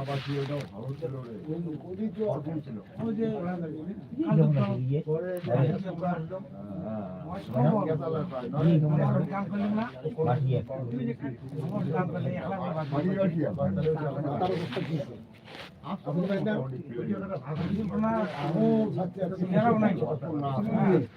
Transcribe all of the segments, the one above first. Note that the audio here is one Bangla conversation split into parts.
মাছ করে সাত দিন এই যে নাচি নাচি কৃষ্ণ ভগবত থেকে বেশি দূরে কল করলি কোনো আধা ঘণ্টা ফির খাবার বাসি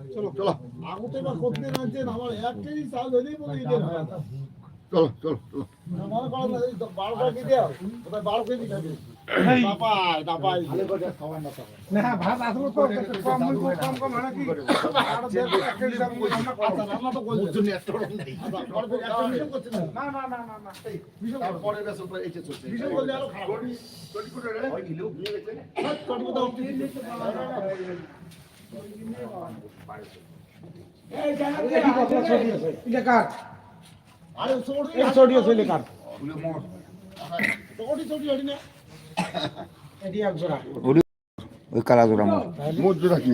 বসে যাবেন আগতে বা করতে নাচছেন আমার এক কেজি চাল হইলেই বলে হয় চলো চলো চলো মনে করো না বারো কেজি দেও ওটা বারো কেজি খাবে হয় আচ্ছা আচ্ছা, চলছে ওই কালা জোড়া মোট মোট কি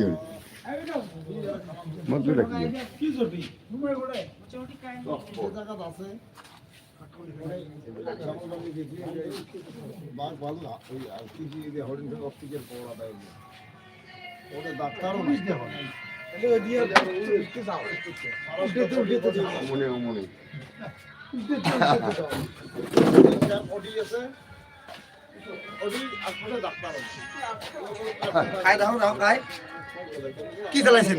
হরিণ অক্সিজেন পাওয়া দেয় ওদের ডাক্তারও বুঝতে হবে মনে মনে কি চালাইছেন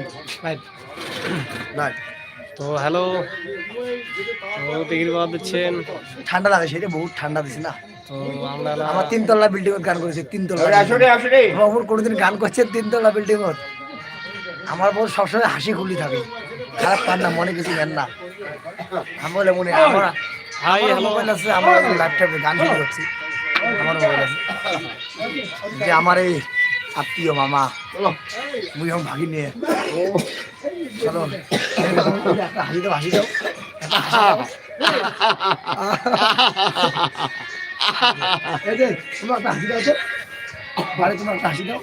তো হ্যালো ঠান্ডা লাগে সেটা বহুত ঠান্ডা দিছে না তো আমরা আমার তিনতলা বিল্ডিং গান করেছে তিনতলা বাবুর কোনোদিন গান করছে তিনতলা বিল্ডিং আমার বউ সবসময় হাসি খুলি থাকে। খারাপ পান না মনে কিছু নেন না। আমি বলে মনে আমার হাই আমার মোবাইল আছে আমার ল্যাপটপে গান শুরু করছি আমার মোবাইল আছে। যে আমার এই আত্মীয় মামা মুই আমার ভাগি নিয়ে চলো হাসি দাও। হাসি দাও। এই যে তোমার একটা হাসি দাও তো বাড়ি তোমার একটা হাসি দাও।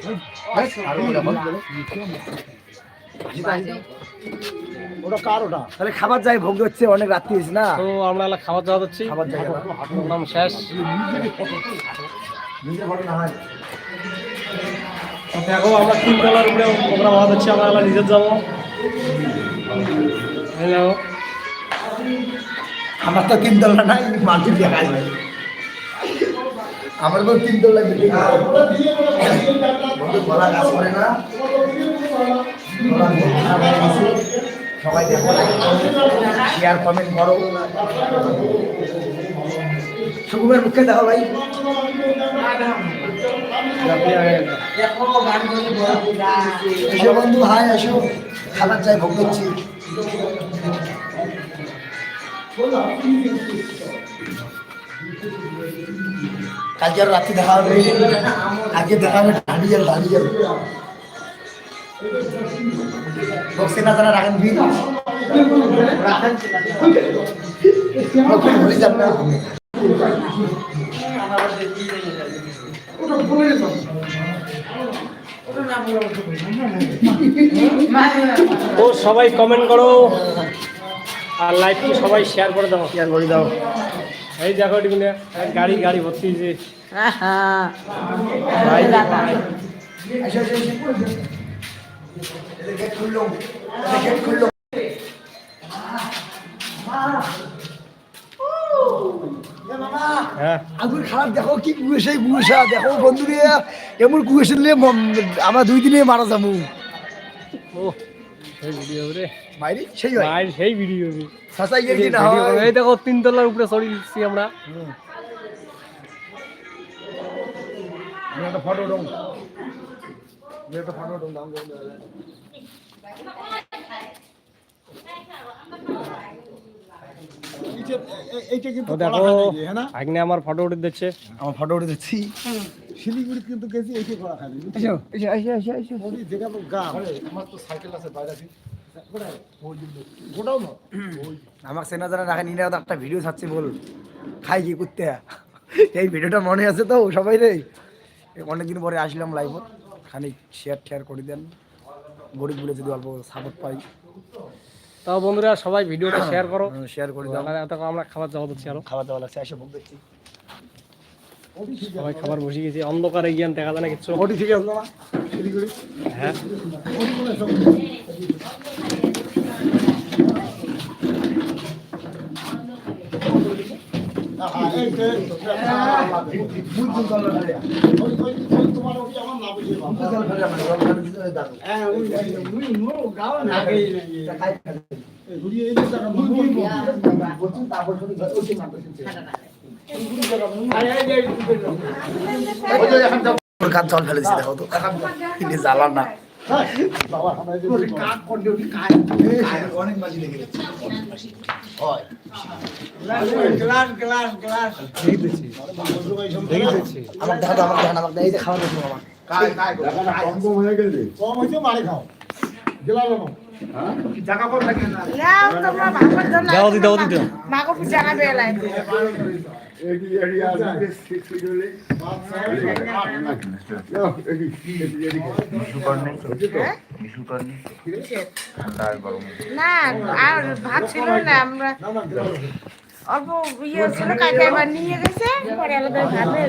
ব্যাস, আরও বলে বল, বলো। হাসি দাও, হাসি দাও। ওটা কার ওটা? তাহলে খাবার যাই ভোগ হচ্ছে অনেক রাত্রি হয়েছে না? তো আমরা খাবার দাওয়া দিচ্ছি। খাবার যাই প্রোগ্রাম শেষ। দেখো আমরা তিন তলার উপরে প্রোগ্রাম হওয়া দিচ্ছি আমরা নিজের যাব। হ্যালো আমার তো তিনতলা নাই মার্কেট দেখা যায় আমার তো তিনতলা বিল্ডিং গলা কাজ করে না। সবাই দেখো শেয়ার কমেন্ট করো। সুকুমের মুখে দেখো ভাই। বন্ধু হাই এসো। খাবার চাই ভোগ করছি। কালকে আর রাত্রি দেখা হবে। আজকে দেখা হবে ঢালি যাবে ঢালি যাবে। বক্সে না তারা রাখেন ভিড় ভুলে যান না তো সবাই কমেন্ট করো। আর লাইভটি সবাই শেয়ার করে দাও। শেয়ার করে দাও। এই দেখো গাড়ি গাড়ি ভর্তি যে এসো, এসো, এসো। এদের গেট খুললো এদের গেট খুললো এ মামা হ্যাঁ। হ্যাঁ আগুন খারাপ দেখো কি দেখো এমন মম- আমরা দুই দিনে মারা যাব ও। সেই ভিডিও রে বাইরে সেই হয়। মায়ের সেই ভিডিও রে সাসাই এই না হয় এই দেখো তিনতলার উপরে দিচ্ছি আমরা। একটা ফটো একটা দাম এইটা কিন্তু আমার ফটো উঠে দিচ্ছে আমার ফটো উঠে দিচ্ছি শিলিগুড়ি কিন্তু গেছি এইটা করা খালি ওই যেটা তো গ্রাম আমার তো সাইকেল আছে বাইরে আমার সেনা যারা রাখেন ইনারা তো একটা ভিডিও ছাড়ছে বল। খাই কি করতে এই ভিডিওটা মনে আছে তো সবাই রে। অনেকদিন পরে আসলাম লাইভ খানিক শেয়ার টেয়ার করে দেন। গরিব বলে যদি অল্প সাপোর্ট পাই। তাও বন্ধুরা সবাই ভিডিওটা শেয়ার করো। শেয়ার করে দাও। আমরা খাবার যাওয়া দিচ্ছি আরও। খাবার দাওয়া লাগছে এসে ভোগ দেখছি। সবাই খাবার বসে গেছি অন্ধকারে জ্ঞান দেখা যায় না কিচ্ছু ওটি থেকে আসলো না হ্যাঁ। হ্যাঁ, ঘুরিয়ে এই জায়গা, কাজ জল ফেলে ফেলেছি দেখো তো। কিন্তু জ্বালার না। বাবা, আমরা এই যে- আমার দেখা আমার দেখা আমাকে এই যে খাওয়া দেখো আমার। কম হয়ে গেছে কম হয়েছে মারে খাও গেলালো না। ভাগবত দাও না আর ভাত ছিল না আমরা। অল্প ইয়ে ছিল কাকা এবার নিয়ে গেছে পরে আলাদা ভাত হয়ে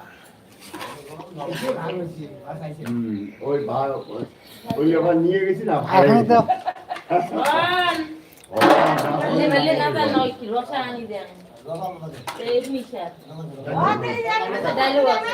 ওই ভালো ওই আবার নিয়ে গেছি না ডাইলগ আছে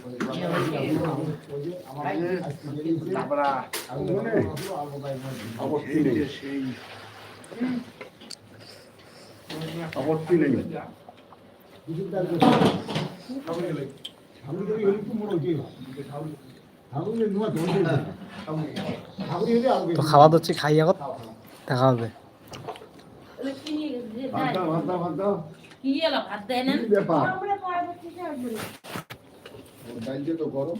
আপত্তি নেই তো খাওয়া হচ্ছে খাই আগত দেখা হবে কি নিয়ে গেছে যে ভাত দাও, ভাত দাও, ভাত দাও। কি এলো ভাত দেয় না কি ব্যাপার আমরা পরবর্তীতে আসব ডাইলটা তো গরম